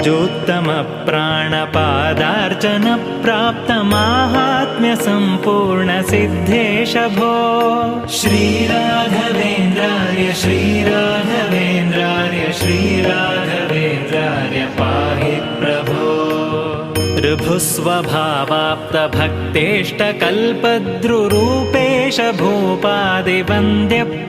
ऋजोत्तमप्राणपादार्चनप्राप्तमाहात्म्यसम्पूर्णसिद्धेश भो श्रीराघवेन्द्राय श्रीराघवेन्द्राय श्रीराघवेन्द्राय पाहि प्रभो। ऋभुस्वभावाप्तभक्तेष्टकल्पद्रुरूपेश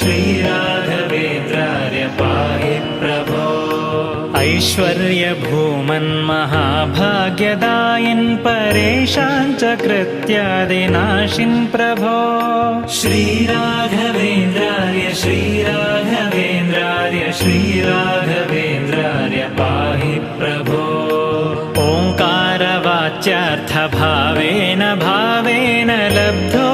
श्रीराघवेन्द्राय पाहि प्रभो ऐश्वर्यभूमन्महाभाग्यदायिन् परेशान् च कृत्यादिनाशिन् प्रभो श्रीराघवेन्द्राय श्रीराघवेन्द्राय श्रीराघवेन्द्राय पाहि प्रभो ओङ्कारवाच्यार्थभावेन भावेन लब्धोदय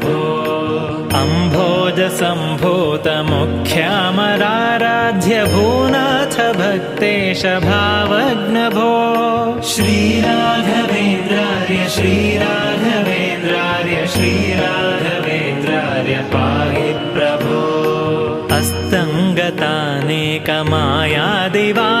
अम्भोजसम्भूतमुख्यामराराध्य भूनाथ भक्तेश भावग्नभो श्रीराघवेन्द्राय श्रीराघवेन्द्राय श्रीराघवेन्द्राय पाहि प्रभो। अस्तङ्गतानेकमायादिवादीश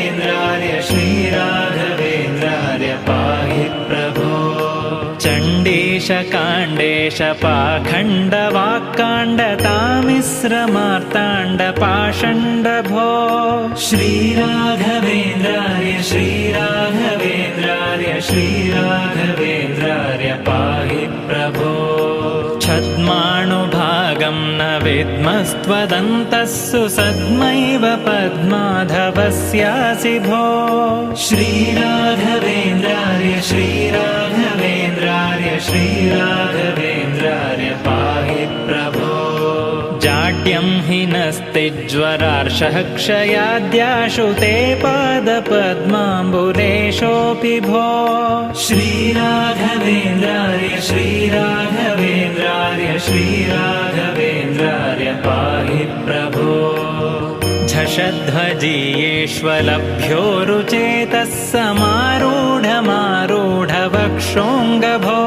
चण्डीशकाण्डेश पाखण्डवाक्काण्डतामिश्रमार्ताण्डपाषण्डभो। श्रीराघवेन्द्रार्य श्रीराघवेन्द्रार्य श्रीराघवेन्द्रार्य पाहि प्रभो छद्माणुभागं न विद्मस्त्वदन्तः सुसद्मैव पद्माधवस्यासि भो श्रीराघवेन्द्रार्य श्रीराघवेन्द्रार्य श्रीराघवेन्द्रार्य पाहि प्रभो। जाड्यं हि नस्तिज्वरार्षः क्षयाद्याशु ते पादपद्माम्बुलेशोऽपि भो। श्रीराघवेन्द्रार्य श्रीराघवेन्द्रार्य श्रीराघवेन्द्रार्य पाहि प्रभो। झषध्वजीयेष्वलभ्यो रुचेतः समारूढमारूढवक्षोऽङ्गभो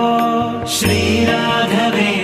श्रीराघवेन्द्रार्य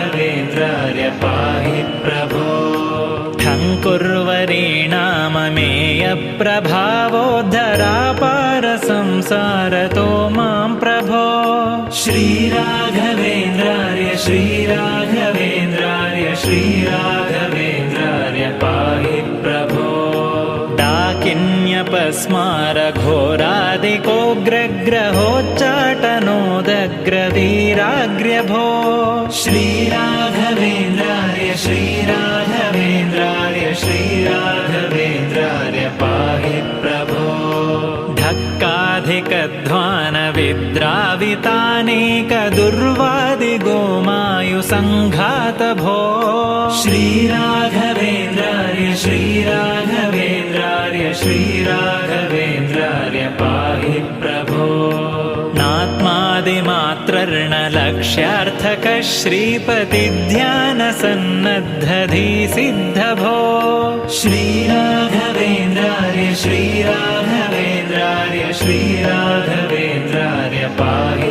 पाहि प्रभो। ठङ्कुर्वरीणाममेयप्रभावोद्धरापारसंसारतो मां प्रभो। श्रीराघवेन्द्रार्य श्रीराघवेन्द्रार्य श्रीराघवेन्द्रार्य पाहि प्रभो। डाकिन्यपस्मारघोरादिकोग्रग्रहोच्चाटनोदग्रवीराग्र्यभो। श्रीराघवेन्द्रार्य धक्काधिकध्वानविद्रावितानेकदुर्वादिगोमायुसङ्घातभो श्रीराघवेन्द्रार्य श्रीराघवेन्द्रार्य श्रीराघवेन्द्रार्य पाहि प्रभो। नात्मादिमात्रर्णलक्ष्यार्थकः श्रीपतिध्यानसन्नद्धधीसिद्धभो श्रीराघवेन्द्रार्य श्रीराघवेन्द्रार्य श्रीराघवेन्द्रार्य पाहि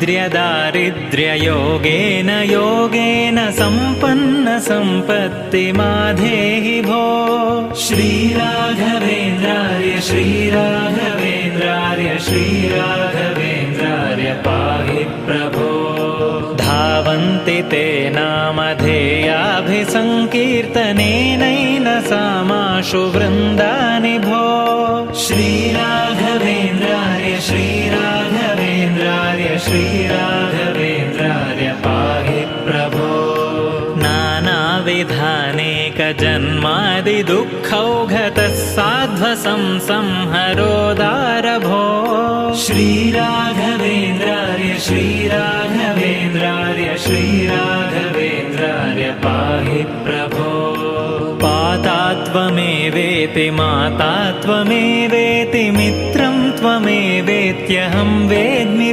दारिद्र्यदारिद्र्ययोगेन योगेन सम्पन्नसम्पत्तिमाधेहि भो। श्रीराघवेन्द्रार्य श्रीराघवेन्द्रार्य श्रीराघवेन्द्रार्य पाहि प्रभो। धावन्ति ते नामधेयाभिसङ्कीर्तनेनैन सामाशु वृन्दानि नानाविधानेकजन्मादिदुःखौघतः साध्वसं संहरोदारभो। श्रीराघवेन्द्रार्य श्रीराघवेन्द्रार्य श्रीराघवेन्द्रार्य पाहि प्रभो। पाता त्वमेवेति माता त्वमेवेति मित्रं त्वमेवेत्यहं वेद्मि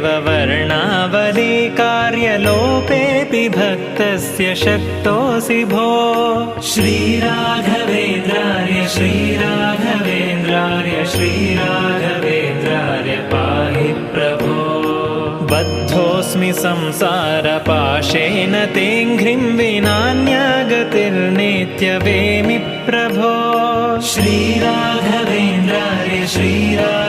फालस्थदुर्दैव वर्णावली कार्यलोपेऽपि भक्तस्य शक्तोऽसि भो। श्रीराघवेन्द्रार्य श्रीराघवेन्द्रार्य श्रीराघवेन्द्रार्य पाहि प्रभो। बद्धोऽस्मि संसारपाशेन तेङ्घ्रिं विनान्यागतिर्नेत्यवेमि प्रभो। श्रीराघवेन्द्रार्य श्रीराघवेन्द्रार्य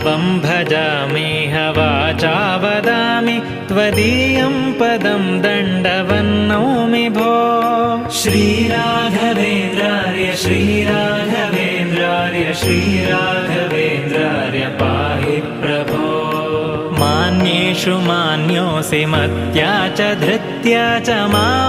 भावं भजामिह वाचा वदामि त्वदीयं पदं दण्डवन्नौमि भो। श्रीराघवेन्द्रार्य श्रीराघवेन्द्रार्य श्रीराघवेन्द्रार्य पाहि प्रभो। मान्येषु मान्योऽसि मत्या च धृत्या च माम्